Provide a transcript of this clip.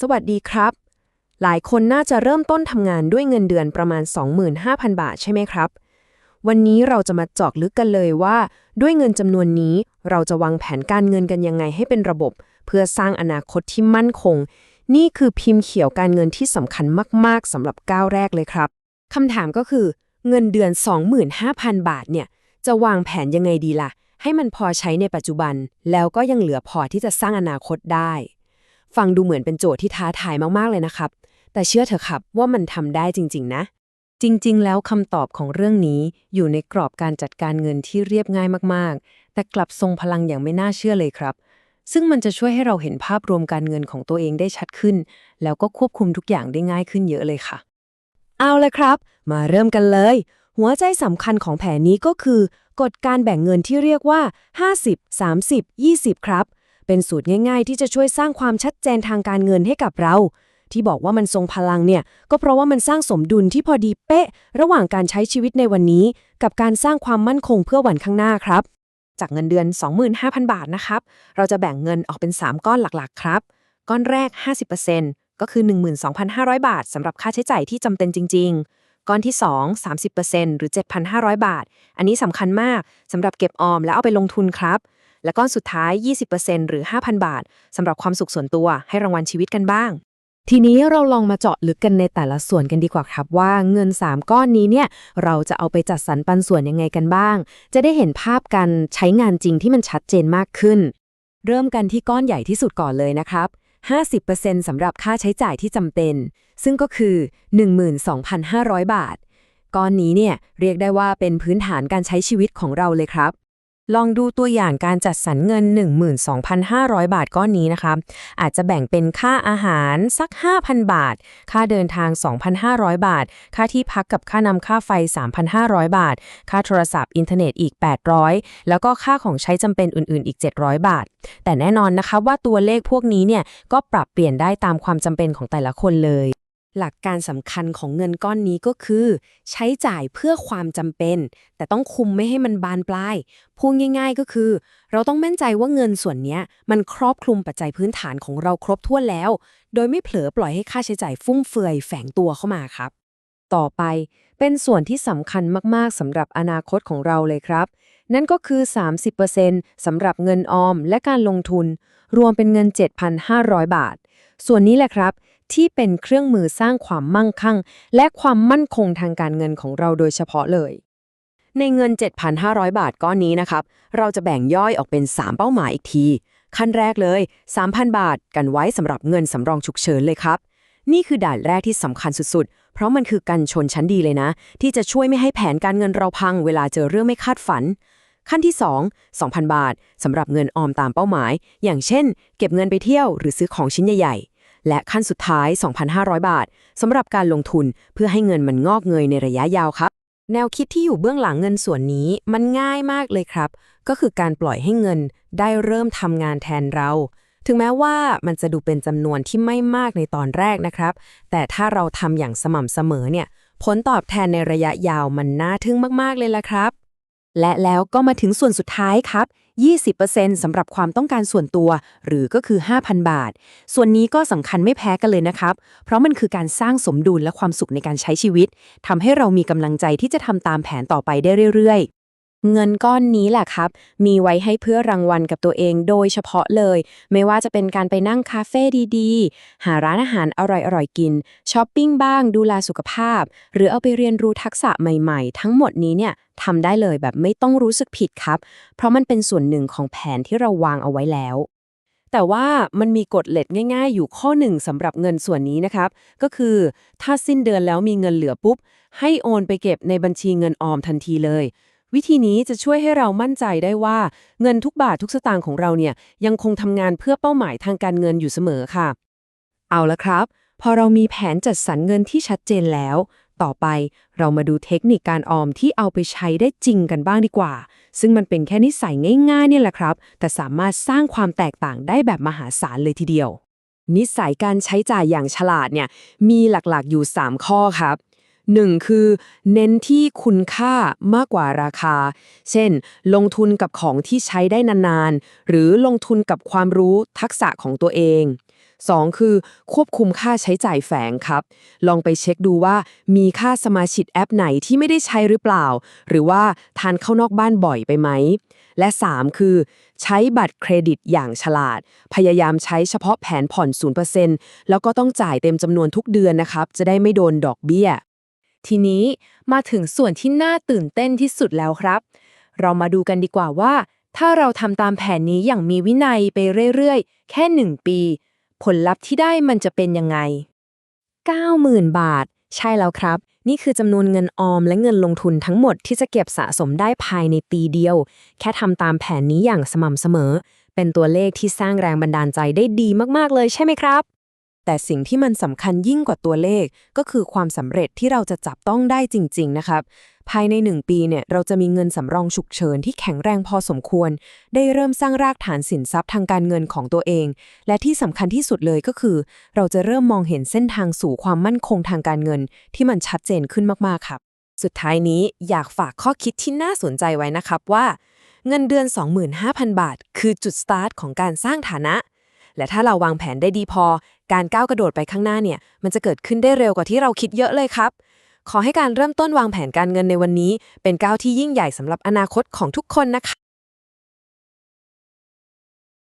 สวัสดีครับ หลายคนน่าจะเริ่มต้นทำงานด้วยเงินเดือนประมาณ 25,000 บาทใช่ไหมครับ วันนี้เราจะมาเจาะลึกกันเลยว่า ด้วยเงินจำนวนนี้เราจะวางแผนการเงินกันยังไงให้เป็นระบบ เพื่อสร้างอนาคตที่มั่นคง นี่คือพิมพ์เขียวการเงินที่สำคัญมาก ๆสำหรับก้าวแรกเลยครับคำถามก็คือเงินเดือน 25,000 บาทเนี่ย จะวางแผนยังไงดีล่ะ ให้มันพอใช้ในปัจจุบัน แล้วก็ยังเหลือพอที่จะสร้างอนาคตได้ ฟังดูเหมือนเป็นโจทย์ที่ท้าทายมากๆเลยนะครับ แต่เชื่อเถอะครับว่ามันทำได้จริง ๆ นะ จริง ๆ แล้วคำตอบของเรื่องนี้อยู่ในกรอบการจัดการเงินที่เรียบง่ายมากๆ แต่กลับทรงพลังอย่างไม่น่าเชื่อเลยครับ ซึ่งมันจะช่วยให้เราเห็นภาพรวมการเงินของตัวเองได้ชัดขึ้น แล้วก็ควบคุมทุกอย่างได้ง่ายขึ้นเยอะเลยค่ะ เอาละครับ มาเริ่มกันเลย หัวใจสำคัญของแผนนี้ก็คือ กฎการแบ่งเงินที่เรียกว่า 50 30 20 ครับ เป็นสูตรง่ายๆ ที่จะช่วยสร้างความชัดเจนทางการเงินให้กับเรา ที่บอกว่ามันทรงพลังเนี่ย ก็เพราะว่ามันสร้างสมดุลที่พอดีเป๊ะ ระหว่างการใช้ชีวิตในวันนี้ กับการสร้างความมั่นคงเพื่อวันข้างหน้าครับ จากเงินเดือน 25,000 บาทนะครับ เราจะแบ่งเงินออกเป็น 3 ก้อนหลักๆ ครับ ก้อนแรก 50%ก็คือ 12,500 บาทสำหรับค่าใช้จ่ายที่จำเป็นจริง ๆก้อนที่ 2 30%หรือ 7,500 บาท อันนี้สำคัญมากสำหรับเก็บออมแล้วเอาไปลงทุนครับ และก้อนสุดท้าย 20%หรือ 5,000 บาทสำหรับความสุขส่วนตัวให้รางวัลชีวิตกันบ้าง ทีนี้เราลองมาเจาะลึกกันในแต่ละส่วนกันดีกว่าครับว่าเงิน 3 ก้อนนี้เนี่ยเราจะเอาไปจัดสรรปันส่วนยังไงกันบ้าง จะได้เห็นภาพการใช้งานจริงที่มันชัดเจนมากขึ้น เริ่มกันที่ก้อนใหญ่ที่สุดก่อนเลยนะครับ50%สำหรับค่าใช้จ่ายที่จำเป็น ซึ่งก็คือ 12,500 บาท ก้อนนี้เนี่ยเรียกได้ว่าเป็นพื้นฐานการใช้ชีวิตของเราเลยครับ ลองดูตัวอย่างการจัดสรรเงิน 12,500 บาทก้อนนี้นะคะ อาจจะแบ่งเป็นค่าอาหารสัก 5,000 บาท ค่าเดินทาง 2,500 บาท ค่าที่พักกับค่านำค่าไฟ 3,500 บาท ค่าโทรศัพท์อินเทอร์เน็ตอีก 800 แล้วก็ค่าของใช้จำเป็นอื่นๆอีก 700 บาท แต่แน่นอนนะคะว่าตัวเลขพวกนี้เนี่ยก็ปรับเปลี่ยนได้ตามความจำเป็นของแต่ละคนเลย หลักการสำคัญของเงินก้อนนี้ก็คือ ใช้จ่ายเพื่อความจำเป็น แต่ต้องคุมไม่ให้มันบานปลายพูดง่าย ๆก็คือ เราต้องมั่นใจว่าเงินส่วนนี้มันครอบคลุมปัจจัยพื้นฐานของเราครบถ้วนแล้ว โดยไม่เผลอปล่อยให้ค่าใช้จ่ายฟุ่มเฟือยแฝงตัวเข้ามาครับ ต่อไปเป็นส่วนที่สำคัญมากๆสำหรับอนาคตของเราเลยครับ นั่นก็คือ 30%สำหรับเงินออมและการลงทุน รวมเป็นเงิน 7,500 บาท ส่วนนี้แหละครับ ที่เป็นเครื่องมือสร้างความมั่งคั่ง และความมั่นคงทางการเงินของเราโดยเฉพาะเลย ในเงิน 7,500 บาทก้อนนี้นะครับ เราจะแบ่งย่อยออกเป็น 3 เป้าหมายอีกที ขั้นแรกเลย 3,000 บาท กันไว้สำหรับเงินสำรองฉุกเฉินเลยครับ นี่คือด่านแรกที่สำคัญสุดๆ เพราะมันคือกันชนชั้นดีเลยนะ ที่จะช่วยไม่ให้แผนการเงินเราพัง เวลาเจอเรื่องไม่คาดฝันขั้นที่ 2 2,000 บาทสำหรับเงินออมตามเป้าหมาย อย่างเช่น เก็บเงินไปเที่ยวหรือซื้อของชิ้นใหญ่ และขั้นสุดท้าย 2,500 บาทสำหรับการลงทุนเพื่อให้เงินมันงอกเงยในระยะยาวครับ แนวคิดที่อยู่เบื้องหลังเงินส่วนนี้มันง่ายมากเลยครับ ก็คือการปล่อยให้เงินได้เริ่มทำงานแทนเรา ถึงแม้ว่ามันจะดูเป็นจำนวนที่ไม่มากในตอนแรกนะครับ แต่ถ้าเราทำอย่างสม่ำเสมอเนี่ยผลตอบแทนในระยะยาวมันน่าทึ่งมากๆเลยล่ะครับ และแล้วก็มาถึงส่วนสุดท้ายครับ 20%สำหรับความต้องการส่วนตัว หรือก็คือ 5,000 บาท ส่วนนี้ก็สำคัญไม่แพ้กันเลยนะครับ เพราะมันคือการสร้างสมดุลและความสุขในการใช้ชีวิตทำให้เรามีกำลังใจที่จะทำตามแผนต่อไปได้เรื่อยๆ เงินก้อนนี้แหละครับ มีไว้ให้เพื่อรางวัลกับตัวเองโดยเฉพาะเลย ไม่ว่าจะเป็นการไปนั่งคาเฟ่ดีๆ หาร้านอาหารอร่อยๆกิน ช้อปปิ้งบ้างดูแลสุขภาพ หรือเอาไปเรียนรู้ทักษะใหม่ๆ ทั้งหมดนี้เนี่ยทำได้เลยแบบไม่ต้องรู้สึกผิดครับ เพราะมันเป็นส่วนหนึ่งของแผนที่เราวางเอาไว้แล้ว แต่ว่ามันมีกฎเหล็กง่าย ๆ อยู่ข้อหนึ่งสำหรับเงินส่วนนี้นะครับ ก็คือถ้าสิ้นเดือนแล้วมีเงินเหลือปุ๊บ ให้โอนไปเก็บในบัญชีเงินออมทันทีเลย วิธีนี้จะช่วยให้เรามั่นใจได้ว่า เงินทุกบาททุกสตางค์ของเราเนี่ยยังคงทำงานเพื่อเป้าหมายทางการเงินอยู่เสมอค่ะ เอาละครับ พอเรามีแผนจัดสรรเงินที่ชัดเจนแล้ว ต่อไปเรามาดูเทคนิคการออมที่เอาไปใช้ได้จริงกันบ้างดีกว่า ซึ่งมันเป็นแค่นิสัยง่ายๆเนี่ยแหละครับ แต่สามารถสร้างความแตกต่างได้แบบมหาศาลเลยทีเดียว นิสัยการใช้จ่ายอย่างฉลาดเนี่ยมีหลักๆอยู่ 3 ข้อครับ 1. คือ เน้นที่คุณค่ามากกว่าราคา เช่น ลงทุนกับของที่ใช้ได้นานๆ หรือลงทุนกับความรู้ทักษะของตัวเอง 2 คือ ควบคุมค่าใช้จ่ายแฝงครับ ลองไปเช็คดูว่ามีค่าสมาชิกแอปไหนที่ไม่ได้ใช้หรือเปล่า หรือว่าทานเข้านอกบ้านบ่อยไปไหม และ 3 คือ ใช้บัตรเครดิตอย่างฉลาด พยายามใช้เฉพาะแผนผ่อน 0%แล้วก็ต้องจ่ายเต็มจำนวนทุกเดือนนะครับ จะได้ไม่โดนดอกเบี้ย ทีนี้มาถึงส่วนที่น่าตื่นเต้นที่สุดแล้วครับ เรามาดูกันดีกว่าว่า ถ้าเราทำตามแผนนี้อย่างมีวินัยไปเรื่อยๆ แค่ 1 ปี ผลลัพธ์ที่ได้มันจะเป็นยังไง 90,000 บาท ใช่แล้วครับ นี่คือจำนวนเงินออมและเงินลงทุนทั้งหมดที่จะเก็บสะสมได้ภายในปีเดียว แค่ทำตามแผนนี้อย่างสม่ำเสมอ เป็นตัวเลขที่สร้างแรงบันดาลใจได้ดีมากๆเลยใช่ไหมครับ แต่สิ่งที่มันสำคัญยิ่งกว่าตัวเลข ก็คือความสำเร็จที่เราจะจับต้องได้จริง ๆ นะครับ ภายใน 1 ปีเนี่ยเราจะมีเงินสำรองฉุกเฉินที่แข็งแรงพอสมควร ได้เริ่มสร้างรากฐานสินทรัพย์ทางการเงินของตัวเอง และที่สำคัญที่สุดเลยก็คือ เราจะเริ่มมองเห็นเส้นทางสู่ความมั่นคงทางการเงิน ที่มันชัดเจนขึ้นมากๆครับ สุดท้ายนี้อยากฝากข้อคิดที่น่าสนใจไว้นะครับว่า เงินเดือน 25,000 บาท คือจุดสตาร์ทของการสร้างฐานะ และถ้าเราวางแผนได้ดีพอ การก้าวกระโดดไปข้างหน้าเนี่ย มันจะเกิดขึ้นได้เร็วกว่าที่เราคิดเยอะเลยครับ ขอให้การเริ่มต้นวางแผนการเงินในวันนี้ เป็นก้าวที่ยิ่งใหญ่สำหรับอนาคตของทุกคนนะคะ